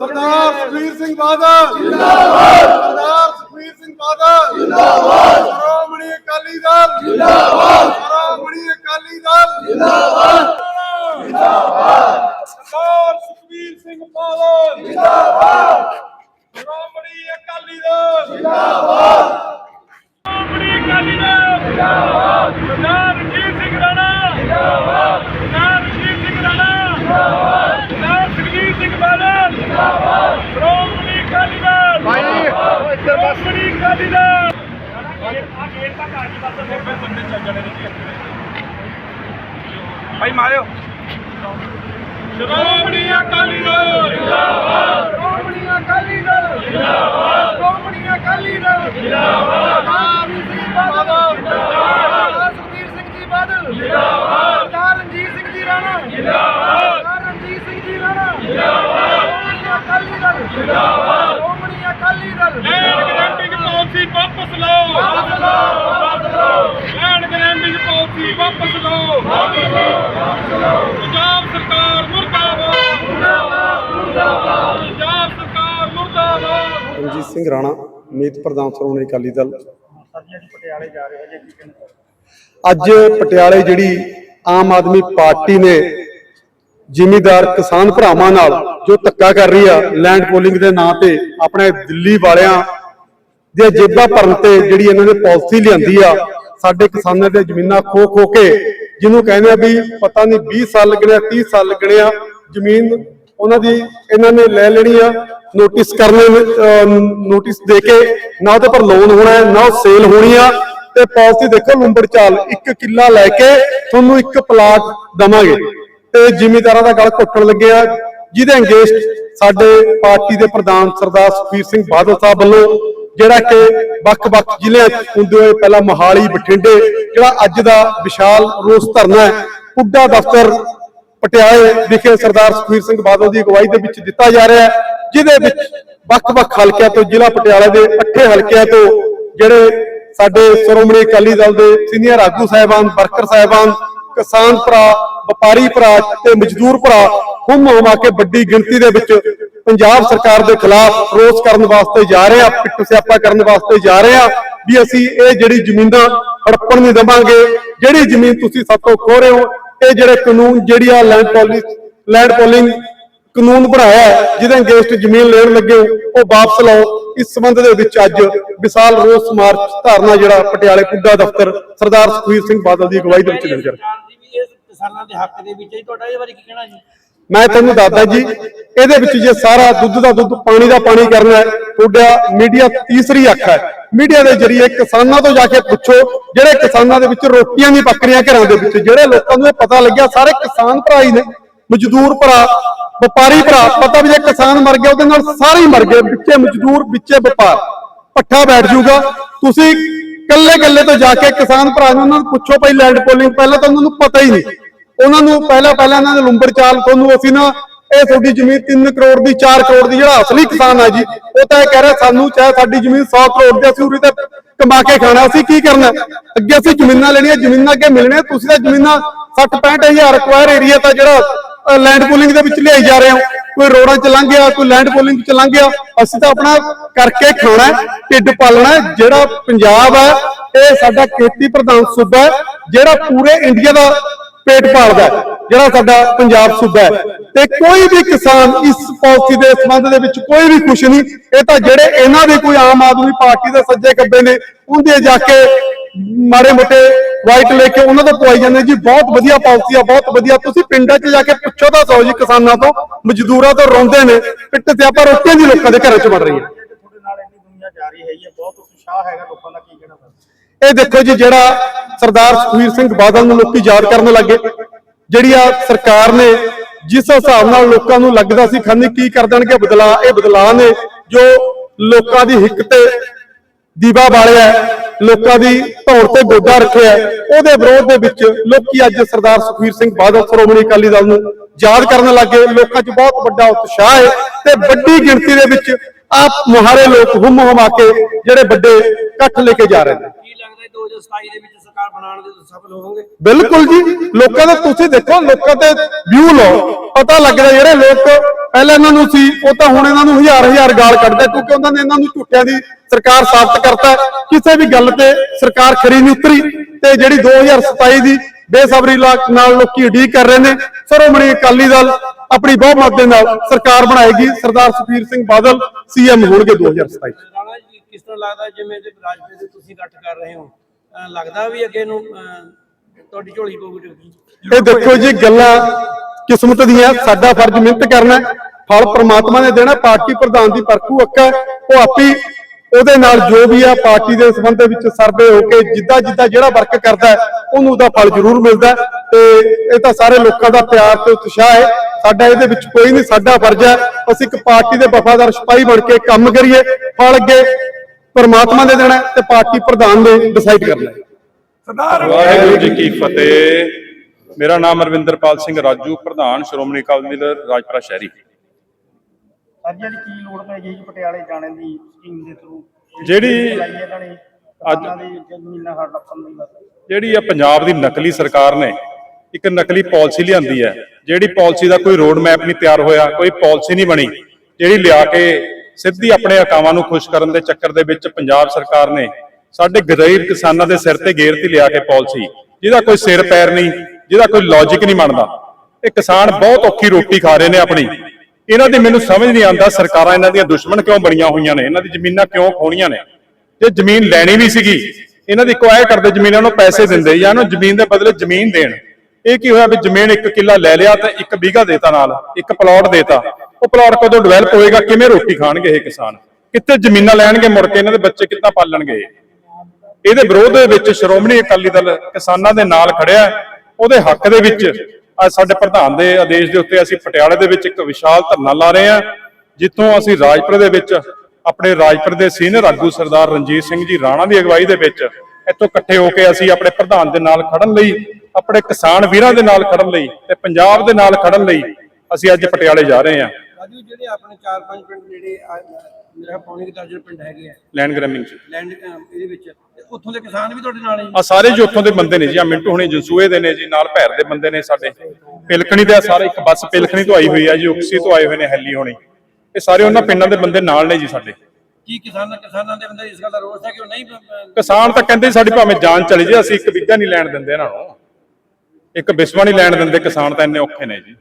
ਸਰਦਾਰ ਸੁਖਬੀਰ ਸਿੰਘ ਬਾਦਲ। ਜਿੰਦਾਬਾਦ ਸਰਦਾਰ ਸੁਖਬੀਰ ਸਿੰਘ ਬਾਦਲ। ਜਿੰਦਾਬਾਦ ਸ਼੍ਰੋਮਣੀ ਅਕਾਲੀ ਦਲ। ਜਿੰਦਾਬਾਦ ਸ਼੍ਰੋਮਣੀ ਅਕਾਲੀ ਦਲ। ਜਿੰਦਾਬਾਦ ਜਿੰਦਾਬਾਦ ਸਰਦਾਰ ਸੁਖਬੀਰ ਸਿੰਘ ਬਾਦਲ। ਜਿੰਦਾਬਾਦ ਸ਼੍ਰੋਮਣੀ ਅਕਾਲੀ ਦਲ। ਜਿੰਦਾਬਾਦ ਸ਼੍ਰੋਮਣੀ ਅਕਾਲੀ ਦਲ। ਜਿੰਦਾਬਾਦ ਸਰਦਾਰ ਰਣਜੀਤ ਸਿੰਘ ਰਾਣਾ ਜਿੰਦਾਬਾਦ ਸਰਦਾਰ ਰਣਜੀਤ ਸਿੰਘ ਰਾਣਾ ਜਿੰਦਾਬਾਦ ਸਰਦਾਰ ਸੁਖਬੀਰ ਸਿੰਘ ਬਾਦਲ ਜਿੰਦਾਬਾਦ ਸ਼੍ਰੋਮਣੀ ਅਕਾਲੀ ਦਲ ਭਾਈ ਇੱਧਰ ਬਸ ਸ਼੍ਰੋਮਣੀ ਅਕਾਲੀ ਦਲ ਆ ਗੇਟ ਤੱਕ ਆ ਜੀ ਬਸ ਫਿਰ ਬੰਦੇ ਚੱਲ ਜਾਣੇ ਨੇ ਭਾਈ ਮਾਰਿਓ। ਸ਼੍ਰੋਮਣੀ ਅਕਾਲੀ ਦਲ ਜਿੰਦਾਬਾਦ ਸ਼੍ਰੋਮਣੀ ਅਕਾਲੀ ਦਲ ਜਿੰਦਾਬਾਦ ਸ਼੍ਰੋਮਣੀ ਅਕਾਲੀ ਦਲ ਜਿੰਦਾਬਾਦ ਸਰਦਾਰ ਸਿੰਘ ਬਾਦਲ ਜਿੰਦਾਬਾਦ ਸੁਖਬੀਰ ਸਿੰਘ ਜੀ ਬਾਦਲ ਜਿੰਦਾਬਾਦ ਸਰਦਾਰ ਰਣਜੀਤ ਸਿੰਘ ਜੀ ਰਾਣਾ ਜਿੰਦਾਬਾਦ ਸਰਦਾਰ ਰਣਜੀਤ ਸਿੰਘ ਜੀ ਰਾਣਾ ਜਿੰਦਾਬਾਦ ਸ਼੍ਰੋਮਣੀ ਅਕਾਲੀ ਦਲ ਜਿੰਦਾਬਾਦ Shiromani Akali Dal land granting policy ਵਾਪਸ ਲਓ ਵਾਪਸ ਲਓ ਵਾਪਸ ਲਓ ਲੈਂਡ ਗ੍ਰੈਂਡਿੰਗ ਪਾਲਿਸੀ ਵਾਪਸ ਲਓ ਵਾਪਸ ਲਓ ਪੰਜਾਬ ਸਰਕਾਰ ਮੁਰਦਾਬਾਦ ਮੁਰਦਾਬਾਦ ਮੁਰਦਾਬਾਦ ਪੰਜਾਬ ਸਰਕਾਰ ਮੁਰਦਾਬਾਦ ਰਣਜੀਤ ਸਿੰਘ ਰਾਣਾ, ਮੀਤ ਪ੍ਰਧਾਨ ਸ਼੍ਰੋਮਣੀ ਅਕਾਲੀ ਦਲ। ਅੱਜ ਪਟਿਆਲੇ ਜਿਹੜੀ ਆਮ ਆਦਮੀ ਪਾਰਟੀ ਨੇ ਜ਼ਿਮੀਦਾਰ ਕਿਸਾਨ ਭਰਾਵਾਂ ਨਾਲ ਜੋ ਧੱਕਾ ਕਰ ਰਹੀ ਆ ਲੈਂਡ ਪੋਲਿੰਗ ਦੇ ਨਾਂ ਤੇ ਆਪਣੇ ਦਿੱਲੀ ਵਾਲਿਆਂ ਦੇ ਜੇਬਾਂ ਭਰਨ ਤੇ ਜਿਹੜੀ ਇਹਨਾਂ ਨੇ ਪਾਲਿਸੀ ਲਿਆਂਦੀ ਆ, ਸਾਡੇ ਕਿਸਾਨਾਂ ਦੇ ਜ਼ਮੀਨਾਂ ਖੋ ਖੋ ਕੇ, ਜਿਹਨੂੰ ਕਹਿੰਦੇ ਆ ਵੀ ਪਤਾ ਨਹੀਂ 20 ਸਾਲ ਲੱਗਣੇ ਆ 30 ਸਾਲ ਲੱਗਣੇ ਆ ਜ਼ਮੀਨ ਉਹਨਾਂ ਦੀ ਇਹਨਾਂ ਨੇ ਲੈ ਲੈਣੀ ਆ ਨੋਟਿਸ ਕਰਨੇ ਨੋਟਿਸ ਦੇ ਕੇ ਨਾ ਉਹਦੇ ਪਰ ਲੋਨ ਹੋਣਾ ਹੈ, ਨਾ ਸੇਲ ਹੋਣੀ ਆ ਤੇ ਪਾਲਿਸੀ ਦੇਖੋ ਲੰਬੜ ਚਾਲ, ਇੱਕ ਕਿੱਲਾ ਲੈ ਕੇ ਤੁਹਾਨੂੰ ਇੱਕ ਪਲਾਟ ਦਵਾਂਗੇ। ਤੇ ਜ਼ਿਮੀਦਾਰਾਂ ਦਾ ਗਲ ਘੁੱਟਣ ਲੱਗੇ ਆ, ਜਿਹਦੇ ਅੰਗੇਸਟ ਸਾਡੇ ਪਾਰਟੀ ਦੇ ਪ੍ਰਧਾਨ ਸਰਦਾਰ ਸੁਖਬੀਰ ਸਿੰਘ ਬਾਦਲ ਸਾਹਿਬ ਵੱਲੋਂ ਜਿਹੜਾ ਕਿ ਵੱਖ-ਵੱਖ ਜ਼ਿਲ੍ਹਿਆਂ 'ਚ ਹੁੰਦੇ ਹੋਏ ਪਹਿਲਾਂ ਮੋਹਾਲੀ, ਬਠਿੰਡੇ, ਜਿਹੜਾ ਅੱਜ ਦਾ ਵਿਸ਼ਾਲ ਰੋਸ ਧਰਨਾ ਹੈ, ਪੁੱਡਾ ਦਫ਼ਤਰ ਪਟਿਆਲੇ ਵਿਖੇ ਸਰਦਾਰ ਸੁਖਬੀਰ ਸਿੰਘ ਬਾਦਲ ਦੀ ਅਗਵਾਈ ਦੇ ਵਿੱਚ ਦਿੱਤਾ ਜਾ ਰਿਹਾ ਹੈ, ਜਿਹਦੇ ਵਿੱਚ ਵੱਖ-ਵੱਖ ਹਲਕਿਆਂ ਤੋਂ ਜ਼ਿਲ੍ਹਾ ਪਟਿਆਲੇ ਦੇ ਅੱਠੇ ਹਲਕਿਆਂ ਤੋਂ ਜਿਹੜੇ ਸਾਡੇ ਸ਼੍ਰੋਮਣੀ ਅਕਾਲੀ ਦਲ ਦੇ ਸੀਨੀਅਰ ਆਗੂ ਸਾਹਿਬਾਨ, ਵਰਕਰ ਸਾਹਿਬਾਨ, ਕਿਸਾਨ ਭਰਾ, ਵਪਾਰੀ ਭਰਾ ਤੇ ਮਜ਼ਦੂਰ ਭਰਾ ਹੁੰਮ ਹੁਮਾ ਕੇ ਵੱਡੀ ਗਿਣਤੀ ਦੇ ਵਿੱਚ ਪੰਜਾਬ ਸਰਕਾਰ ਦੇ ਖਿਲਾਫ ਰੋਸ ਕਰਨ ਵਾਸਤੇ ਜਾ ਰਹੇ ਆ, ਪਿੱਟ ਸਿਆਪਾ ਕਰਨ ਵਾਸਤੇ ਜਾ ਰਹੇ ਆ, ਵੀ ਅਸੀਂ ਇਹ ਜਿਹੜੀ ਜ਼ਮੀਨਾਂ ਹੜਪਣ ਨਹੀਂ ਦੇਵਾਂਗੇ, ਜਿਹੜੀ ਜ਼ਮੀਨ ਤੁਸੀਂ ਸਾਤੋਂ ਖੋ ਰਹੇ ਹੋ ਇਹ ਜਿਹੜੇ ਕਾਨੂੰਨ ਜਿਹੜੀ ਆ ਲੈਂਡ ਪੋਲਿਸ ਲੈਂਡ ਪੋਲਿੰਗ ਕਾਨੂੰਨ ਬਣਾਇਆ ਜਿਹਦੇ ਅਗੇਂਸਟ ਜ਼ਮੀਨ ਲੈਣ ਲੱਗੇ ਉਹ ਵਾਪਸ ਲਓ। ਇਸ ਸੰਬੰਧ ਦੇ ਵਿੱਚ ਅੱਜ ਵਿਸ਼ਾਲ ਰੋਸ ਮਾਰਚ ਧਰਨਾ ਜਿਹੜਾ ਪਟਿਆਲੇ ਪੁੱਡਾ ਦਫ਼ਤਰ ਸਰਦਾਰ ਸੁਖਬੀਰ ਸਿੰਘ ਬਾਦਲ ਦੀ ਅਗਵਾਈ ਦੇ ਵਿੱਚ ਨਿਕਲ ਜਾਣਦੀ ਵੀ ਇਹ ਕਿਸਾਨਾਂ ਦੇ ਹੱਕ ਦੇ ਵਿੱਚ ਹੈ ਤੁਹਾਡਾ ਇਹਦੇ ਬਾਰੇ ਕੀ ਕਹਿਣਾ ਜੀ? ਮੈਂ ਤੁਹਾਨੂੰ ਦੱਸਦਾ ਜੀ ਇਹਦੇ ਵਿੱਚ ਜੇ ਸਾਰਾ ਦੁੱਧ ਦਾ ਦੁੱਧ ਪਾਣੀ ਦਾ ਪਾਣੀ ਕਰਨਾ ਹੈ ਤੁਹਾਡਾ ਮੀਡੀਆ ਤੀਸਰੀ ਅੱਖ ਹੈ। ਮੀਡੀਆ ਦੇ ਜ਼ਰੀਏ ਕਿਸਾਨਾਂ ਤੋਂ ਜਾ ਕੇ ਪੁੱਛੋ, ਜਿਹੜੇ ਕਿਸਾਨਾਂ ਦੇ ਵਿੱਚ ਰੋਟੀਆਂ ਨਹੀਂ ਪੱਕਰੀਆਂ ਘਰਾਂ ਦੇ ਵਿੱਚ, ਜਿਹੜੇ ਲੋਕਾਂ ਨੂੰ ਪਤਾ ਲੱਗਿਆ ਸਾਰੇ ਕਿਸਾਨ ਭਰਾ ਹੀ ਨੇ, ਮਜ਼ਦੂਰ ਭਰਾ, ਵਪਾਰੀ ਭਰਾ, ਪਤਾ ਵੀ ਜੇ ਕਿਸਾਨ ਮਰ ਗਿਆ, ਉਹਦੇ ਨਾਲ ਸਾਰੇ ਹੀ ਮਰ ਗਏ, ਵਿੱਚੇ ਮਜ਼ਦੂਰ, ਵਿੱਚੇ ਵਪਾਰ। ਪੱਠਾ ਬੈਠ ਜਾਊਗਾ। ਤੁਸੀਂ ਕੱਲੇ ਕੱਲੇ ਤੋਂ ਜਾ ਕੇ ਕਿਸਾਨ ਭਰਾ ਨੂੰ ਉਹਨਾਂ ਨੂੰ ਪੁੱਛੋ ਭਾਈ ਲੈਂਡ ਪੋਲਿੰਗ ਪਹਿਲਾਂ ਤਾਂ ਉਹਨਾਂ ਨੂੰ ਪਤਾ ਹੀ ਨਹੀਂ। ਉਹਨਾਂ ਨੂੰ ਪਹਿਲਾਂ ਪਹਿਲਾਂ ਇਹਨਾਂ ਦੇ ਲੰਬੜ ਚਾਲ, ਤੁਹਾਨੂੰ ਅਸੀਂ ਨਾ ਇਹ ਤੁਹਾਡੀ ਜ਼ਮੀਨ 3 ਕਰੋੜ ਦੀ 4 ਕਰੋੜ ਦੀ ਜਿਹੜਾ ਅਸਲੀ ਕਿਸਾਨ ਆ ਜੀ, ਉਹ ਤਾਂ ਇਹ ਕਹਿ ਰਿਹਾ ਸਾਨੂੰ ਚਾਹੇ ਸਾਡੀ ਜ਼ਮੀਨ 100 ਕਰੋੜ ਦੀ ਅਸੀਂ ਉਰੀ ਤੇ ਕਮਾ ਕੇ ਖਾਣਾ, ਅਸੀਂ ਕੀ ਕਰਨਾ? ਅੱਗੇ ਅਸੀਂ ਜ਼ਮੀਨਾਂ ਲੈਣੀਆਂ, ਜ਼ਮੀਨਾਂ ਅੱਗੇ ਮਿਲਣੀਆਂ ਤੁਸੀਂ ਤਾਂ ਜ਼ਮੀਨਾਂ 60 65000 ਰਿਕਵਾਇਰ ਏਰੀਆ ਤਾਂ ਜਿਹੜਾ ਲੈਂਡ ਪੂਲਿੰਗ ਦੇ ਵਿੱਚ ਲਿਆਈ ਜਾ ਰਹੇ ਹੋ। ਕੋਈ ਰੋਡਾਂ ਚ ਲੰਘ ਗਿਆ, ਕੋਈ ਲੈਂਡ ਪੂਲਿੰਗ ਚ ਲੰਘ ਗਿਆ, ਅਸੀਂ ਤਾਂ ਆਪਣਾ ਕਰਕੇ ਖਾਣਾ ਢਿੱਡ ਪਾਲਣਾ ਜਿਹੜਾ ਪੰਜਾਬ ਹੈ, ਇਹ ਸਾਡਾ ਖੇਤੀ ਪ੍ਰਧਾਨ ਸੂਬਾ ਹੈ, ਜਿਹੜਾ ਪੂਰੇ ਇੰਡੀਆ ਦਾ ਪੇਟ ਪਾਲਦਾ ਜਿਹੜਾ ਸਾਡਾ ਪੰਜਾਬ ਸੂਬਾ ਹੈ। ਤੇ ਕੋਈ ਵੀ ਕਿਸਾਨ ਇਸ ਪਾਲਿਸੀ ਦੇ ਸੰਬੰਧ ਦੇ ਵਿੱਚ ਕੋਈ ਵੀ ਖੁਸ਼ ਨਹੀਂ। ਇਹ ਤਾਂ ਜਿਹੜੇ ਇਹਨਾਂ ਦੇ ਕੋਈ ਆਮ ਆਦਮੀ ਪਾਰਟੀ ਦੇ ਸੱਜੇ ਖੱਬੇ ਨੇ, ਉਹਦੇ ਜਾ ਕੇ ਮਾੜੇ ਮੋਟੇ ਵਾਈਟ ਲੈ ਕੇ ਉਹਨਾਂ ਤੋਂ ਪਵਾਈ ਜਾਂਦੇ ਜੀ, ਬਹੁਤ ਵਧੀਆ ਪਾਲਿਸੀ ਆ, ਬਹੁਤ ਵਧੀਆ। ਤੁਸੀਂ ਪਿੰਡਾਂ 'ਚ ਜਾ ਕੇ ਪੁੱਛੋ ਤਾਂ ਸੌ ਜੀ ਕਿਸਾਨਾਂ ਤੋਂ, ਮਜ਼ਦੂਰਾਂ ਤੋਂ ਰੋਂਦੇ ਨੇ। ਪਿੱਟ ਤੇ ਆਪਾਂ ਰੋਟੀਆਂ ਦੀ ਲੋਕਾਂ ਦੇ ਘਰਾਂ 'ਚ ਵੜ ਰਹੀ ਹੈ ਤੁਹਾਡੇ ਨਾਲ ਇੰਨੀ ਦੁਨੀਆ ਜਾ ਰਹੀ ਹੈ ਬਹੁਤ ਉਤਸ਼ਾਹ ਹੈਗਾ ਲੋਕਾਂ ਦਾ ਕੀ ਕਹਿਣਾ ਇਹ ਦੇਖੋ ਜੀ, ਜਿਹੜਾ ਸਰਦਾਰ ਸੁਖਬੀਰ ਸਿੰਘ ਬਾਦਲ ਨੂੰ ਲੋਕੀ ਯਾਦ ਕਰਨ ਲੱਗੇ, ਜਿਹੜੀ ਆ ਸਰਕਾਰ ਨੇ ਜਿਸ ਹਿਸਾਬ ਨਾਲ ਲੋਕਾਂ ਨੂੰ ਲੱਗਦਾ ਸੀ ਖਾਨੀ ਕੀ ਕਰ ਦੇਣਗੇ, ਬਦਲਾ ਇਹ ਬਦਲਾ ਨੇ, ਜੋ ਲੋਕਾਂ ਦੀ ਹਿੱਕ ਤੇ ਦੀਵਾ ਬਾਲਿਆ ਲੋਕਾਂ ਦੀ ਧੌਣ ਤੇ ਗੋਡਾ ਰੱਖਿਆ ਉਹਦੇ ਵਿਰੋਧ ਦੇ ਵਿੱਚ ਲੋਕੀ ਅੱਜ ਸਰਦਾਰ ਸੁਖਬੀਰ ਸਿੰਘ ਬਾਦਲ, ਸ਼੍ਰੋਮਣੀ ਅਕਾਲੀ ਦਲ ਨੂੰ ਯਾਦ ਕਰਨ ਲੱਗੇ। ਲੋਕਾਂ 'ਚ ਬਹੁਤ ਵੱਡਾ ਉਤਸ਼ਾਹ ਹੈ ਤੇ ਵੱਡੀ ਗਿਣਤੀ ਦੇ ਵਿੱਚ ਆਪ ਮੁਹਾਰੇ ਲੋਕ ਹੁੰਮ ਹੁਮਾ ਕੇ ਜਿਹੜੇ ਵੱਡੇ ਇਕੱਠ ਲੈ ਕੇ ਜਾ ਰਹੇ ਨੇ। 2027 ਦੇ ਵਿੱਚ ਸਰਕਾਰ ਬਣਾਉਣ ਦੇ ਸਫਲ ਹੋਵੋਗੇ? ਬਿਲਕੁਲ ਜੀ। ਲੋਕਾਂ ਦਾ ਤੁਸੀਂ ਦੇਖੋ ਲੋਕਾਂ ਤੇ ਵਿਊ ਲਓ। ਪਤਾ ਲੱਗਦਾ ਜਿਹੜੇ ਲੋਕ ਪਹਿਲਾਂ ਇਹਨਾਂ ਨੂੰ ਸੀ ਉਹ ਤਾਂ ਹੁਣ ਇਹਨਾਂ ਨੂੰ ਹਜ਼ਾਰ ਹਜ਼ਾਰ ਗਾਲ ਕੱਢਦਾ ਕਿਉਂਕਿ ਉਹਨਾਂ ਨੇ ਇਹਨਾਂ ਨੂੰ ਝੂਠਿਆਂ ਦੀ ਸਰਕਾਰ ਸਾਬਤ ਕਰਤਾ। ਕਿਸੇ ਵੀ ਗੱਲ ਤੇ ਸਰਕਾਰ ਖਰੀ ਨਹੀਂ ਉਤਰੀ। ਤੇ ਜਿਹੜੀ 2027 ਦੀ ਬੇਸਬਰੀ ਨਾਲ ਲੋਕੀ ਉਡੀਕ ਕਰ ਰਹੇ ਨੇ ਸ਼੍ਰੋਮਣੀ ਅਕਾਲੀ ਦਲ ਆਪਣੀ ਬਹੁਮਤ ਦੇ ਨਾਲ ਸਰਕਾਰ ਬਣਾਏਗੀ। ਸਰਦਾਰ ਸੁਖਬੀਰ ਸਿੰਘ ਬਾਦਲ ਸੀਐਮ ਹੋਣਗੇ 2027 ਰਾਣਾ ਜੀ ਕਿਸ ਤਰ੍ਹਾਂ ਲੱਗਦਾ ਜਿਵੇਂ ਦੇ ਤੁਸੀਂ ਇਕੱਠ ਕਰ ਰਹੇ ਹੋ? ਲੱਗਦਾ ਵੀ ਅੱਗੇ ਨੂੰ ਤੁਹਾਡੀ ਝੋਲੀ ਪਊਗੀ ਇਹ ਦੇਖੋ ਜੀ, ਗੱਲਾਂ ਕਿਸਮਤ ਦੀਆਂ, ਸਾਡਾ ਫਰਜ਼ ਮਿਹਨਤ ਕਰਨਾ ਫਲ ਪ੍ਰਮਾਤਮਾ ਨੇ ਦੇਣਾ, ਪਾਰਟੀ ਪ੍ਰਧਾਨ ਦੀ ਪਰਖੂ ਅੱਕਾ ਉਹ ਆਪੀ ਉਹਦੇ ਨਾਲ ਜੋ ਵੀ ਆ, ਪਾਰਟੀ ਦੇ ਸੰਬੰਧ ਦੇ ਵਿੱਚ ਸਰਵੇ ਹੋ ਕੇ ਜਿੱਦਾਂ ਜਿੱਦਾਂ ਜਿਹੜਾ ਵਰਕ ਕਰਦਾ ਉਹਨੂੰ ਉਹਦਾ ਫਲ ਜ਼ਰੂਰ ਮਿਲਦਾ ਤੇ ਇਹ ਤਾਂ ਸਾਰੇ ਲੋਕਾਂ ਦਾ ਪਿਆਰ ਤੇ ਉਤਸ਼ਾਹ ਹੈ। ਸਾਡਾ ਇਹਦੇ ਵਿੱਚ ਕੋਈ ਨਹੀਂ, ਸਾਡਾ ਫਰਜ਼ ਹੈ, ਅਸੀਂ ਇੱਕ ਪਾਰਟੀ ਦੇ ਵਫਾਦਾਰ ਸਿਪਾਹੀ ਬਣ ਕੇ ਕੰਮ ਕਰੀਏ, ਫਲ ਅੱਗੇ ਪ੍ਰਮਾਤਮਾ ਨੇ ਦੇਣਾ ਤੇ ਪਾਰਟੀ ਪ੍ਰਧਾਨ ਨੇ ਡਿਸਾਈਡ ਕਰਨਾ ਹੈ। ਵਾਹਿਗੁਰੂ ਜੀ ਕੀ ਫਤਿਹ। ਮੇਰਾ ਨਾਮ ਅਰਵਿੰਦਰਪਾਲ ਸਿੰਘ ਰਾਜੂ ਪ੍ਰਧਾਨ ਸ਼੍ਰੋਮਣੀ ਅਕਾਲੀ ਦਲ ਰਾਜਪੁਰਾ ਸ਼ਹਿਰੀ। ਸਰ ਜੀ ਅੱਜ ਕੀ ਲੋੜ ਪੈ ਗਈ ਜੀ ਪਟਿਆਲੇ ਜਾਣੇ ਦੀ ਸਕੀਮ ਦੇ ਥਰੂ ਜਿਹੜੀ ਅੱਜ- ਦੀ ਦੀ ਜਿਹੜੀ ਆ ਪੰਜਾਬ ਦੀ ਨਕਲੀ ਸਰਕਾਰ ਨੇ ਇੱਕ ਨਕਲੀ ਪਾਲਿਸੀ ਲਿਆਂਦੀ ਹੈ ਜਿਹੜੀ ਪਾਲਿਸੀ ਦਾ ਕੋਈ ਰੋਡ ਮੈਪ ਨਹੀਂ ਤਿਆਰ ਹੋਇਆ ਕੋਈ ਪਾਲਿਸੀ ਨਹੀਂ ਬਣੀ ਜਿਹੜੀ ਲਿਆ ਕੇ ਸਿੱਧੀ ਆਪਣੇ ਅਕਾਵਾਂ ਨੂੰ ਖੁਸ਼ ਕਰਨ ਦੇ ਚੱਕਰ ਦੇ ਵਿੱਚ ਪੰਜਾਬ ਸਰਕਾਰ ਨੇ ਸਾਡੇ ਗਰੀਬ ਕਿਸਾਨਾਂ ਦੇ ਸਿਰ ਤੇ ਗੇਰ ਤੇ ਲਿਆ ਕੇ ਪਾਲਿਸੀ। ਜਿਹਦਾ ਕੋਈ ਸਿਰ ਪੈਰ ਨਹੀਂ, ਜਿਹਦਾ ਕੋਈ ਲੌਜੀਕ ਨਹੀਂ ਬਣਦਾ ਇਹ ਕਿਸਾਨ ਬਹੁਤ ਔਖੀ ਰੋਟੀ ਖਾ ਰਹੇ ਨੇ ਆਪਣੀ। ਇਹਨਾਂ ਦੀ ਮੈਨੂੰ ਸਮਝ ਨਹੀਂ ਆਉਂਦਾ ਸਰਕਾਰਾਂ ਇਹਨਾਂ ਦੀਆਂ ਦੁਸ਼ਮਣ ਕਿਉਂ ਬਣੀਆਂ ਹੋਈਆਂ ਨੇ, ਇਹਨਾਂ ਦੀ ਜ਼ਮੀਨਾਂ ਕਿਉਂ ਖੋਣੀਆਂ ਨੇ। ਜੇ ਜ਼ਮੀਨ ਲੈਣੀ ਵੀ ਸੀਗੀ, ਇਹਨਾਂ ਦੀ ਕੁਆਇ ਕਰਦੇ ਜ਼ਮੀਨਾਂ ਨੂੰ ਪੈਸੇ ਦਿੰਦੇ ਜਾਂ ਇਹਨੂੰ ਜ਼ਮੀਨ ਦੇ ਬਦਲੇ ਜ਼ਮੀਨ ਦੇਣ। ਇਹ ਕੀ ਹੋਇਆ ਵੀ ਜ਼ਮੀਨ ਇੱਕ ਕਿੱਲਾ ਲੈ ਲਿਆ ਤੇ ਇੱਕ ਵੀਘਾ ਦੇਤਾ ਨਾਲ, ਇੱਕ ਪਲਾਟ ਦੇਤਾ। ਉਹ ਪਲਾਟ ਕਦੋਂ ਡਿਵੈਲਪ ਹੋਏਗਾ, ਕਿਵੇਂ ਰੋਟੀ ਖਾਣਗੇ ਇਹ ਕਿਸਾਨ? ਕਿੱਥੇ ਜ਼ਮੀਨਾਂ ਲੈਣਗੇ, ਮੁੜ ਕੇ ਇਹਨਾਂ ਦੇ ਬੱਚੇ ਕਿੱਦਾਂ ਪਾਲਣਗੇ ਇਹਦੇ ਵਿਰੋਧ ਦੇ ਵਿੱਚ ਸ਼੍ਰੋਮਣੀ ਅਕਾਲੀ ਦਲ ਕਿਸਾਨਾਂ ਦੇ ਨਾਲ ਖੜਿਆ ਉਹਦੇ ਹੱਕ ਦੇ ਵਿੱਚ ਅੱਜ ਸਾਡੇ ਪ੍ਰਧਾਨ ਦੇ ਆਦੇਸ਼ ਦੇ ਉੱਤੇ ਅਸੀਂ ਪਟਿਆਲੇ ਦੇ ਵਿੱਚ ਇੱਕ ਵਿਸ਼ਾਲ ਧਰਨਾ ਲਾ ਰਹੇ ਹਾਂ, ਜਿੱਥੋਂ ਅਸੀਂ ਰਾਜਪੁਰ ਦੇ ਵਿੱਚ ਆਪਣੇ ਰਾਜਪੁਰ ਦੇ ਸੀਨੀਅਰ ਆਗੂ ਸਰਦਾਰ ਰਣਜੀਤ ਸਿੰਘ ਜੀ ਰਾਣਾ ਦੀ ਅਗਵਾਈ ਦੇ ਵਿੱਚ ਇੱਥੋਂ ਇਕੱਠੇ ਹੋ ਕੇ ਅਸੀਂ ਆਪਣੇ ਪ੍ਰਧਾਨ ਦੇ ਨਾਲ ਖੜਨ ਲਈ, ਆਪਣੇ ਕਿਸਾਨ ਵੀਰਾਂ ਦੇ ਨਾਲ ਖੜਨ ਲਈ ਤੇ ਪੰਜਾਬ ਦੇ ਨਾਲ ਖੜਨ ਲਈ ਅਸੀਂ ਅੱਜ ਪਟਿਆਲੇ ਜਾ ਰਹੇ ਹਾਂ। ਰਾਜੂ ਜਿਹੜੇ ਆਪਣੇ 4-5 ਪਿੰਡ ਜਿਹੜੇ ਆ, ਮੇਰਾ ਪੌਣੇ ਕੁ ਦਰਜਨ ਪਿੰਡ ਹੈਗੇ ਆ। ਲੈਂਡ ਗ੍ਰੈਮਿੰਗ 'ਚ। ਲੈਂਡ ਇਹਦੇ ਵਿੱਚ। ਤੇ ਉੱਥੋਂ ਦੇ ਕਿਸਾਨ ਵੀ ਤੁਹਾਡੇ ਨਾਲ ਹੀ? ਆ ਸਾਰੇ ਜੀ ਉੱਥੋਂ ਦੇ ਬੰਦੇ ਨੇ ਜੀ ਆ ਮਿੰਟੂ ਹੁਣੇ ਜਸੂਏ ਦੇ ਨੇ ਜੀ ਨਾਲ ਭੈਰ ਦੇ ਬੰਦੇ ਨੇ ਸਾਡੇ। ਪਿਲਖਣੀ ਦੇ ਸਾਰੇ ਇੱਕ ਬੱਸ ਪਿਲਖਣੀ ਤੋਂ ਆਈ ਹੋਈ ਆ ਜੀ ਉਕਸੀ ਤੋਂ ਆਏ ਹੋਏ ਨੇ ਹੈਲੀ ਹੋਣੀ। ਇਹ ਸਾਰੇ ਉਹਨਾਂ ਪਿੰਡਾਂ ਦੇ ਬੰਦੇ ਨਾਲ ਨੇ ਜੀ ਸਾਡੇ। ਕੀ ਕਿਸਾਨਾਂ ਕਿਸਾਨਾਂ ਦੇ ਅੰਦਰ ਇਸ ਗੱਲ ਦਾ ਰੋਸ ਹੈ ਕਿ ਉਹ ਨਹੀਂ ਕਿਸਾਨ ਤਾਂ ਕਹਿੰਦੇ ਸਾਡੀ ਭਾਵੇਂ ਜਾਨ ਚਲੀ ਜੇ ਅਸੀਂ ਇੱਕ ਬਿੱਗਾ ਨਹੀਂ ਲੈਣ ਦਿੰਦੇ ਇਹਨਾਂ ਨੂੰ। ਇੱਕ ਬਿਸਵਾ ਨਹੀਂ ਲੈਣ ਦਿੰਦੇ ਕਿਸਾਨ ਤਾਂ ਇੰਨੇ ਔਖੇ ਨੇ ਜੀ।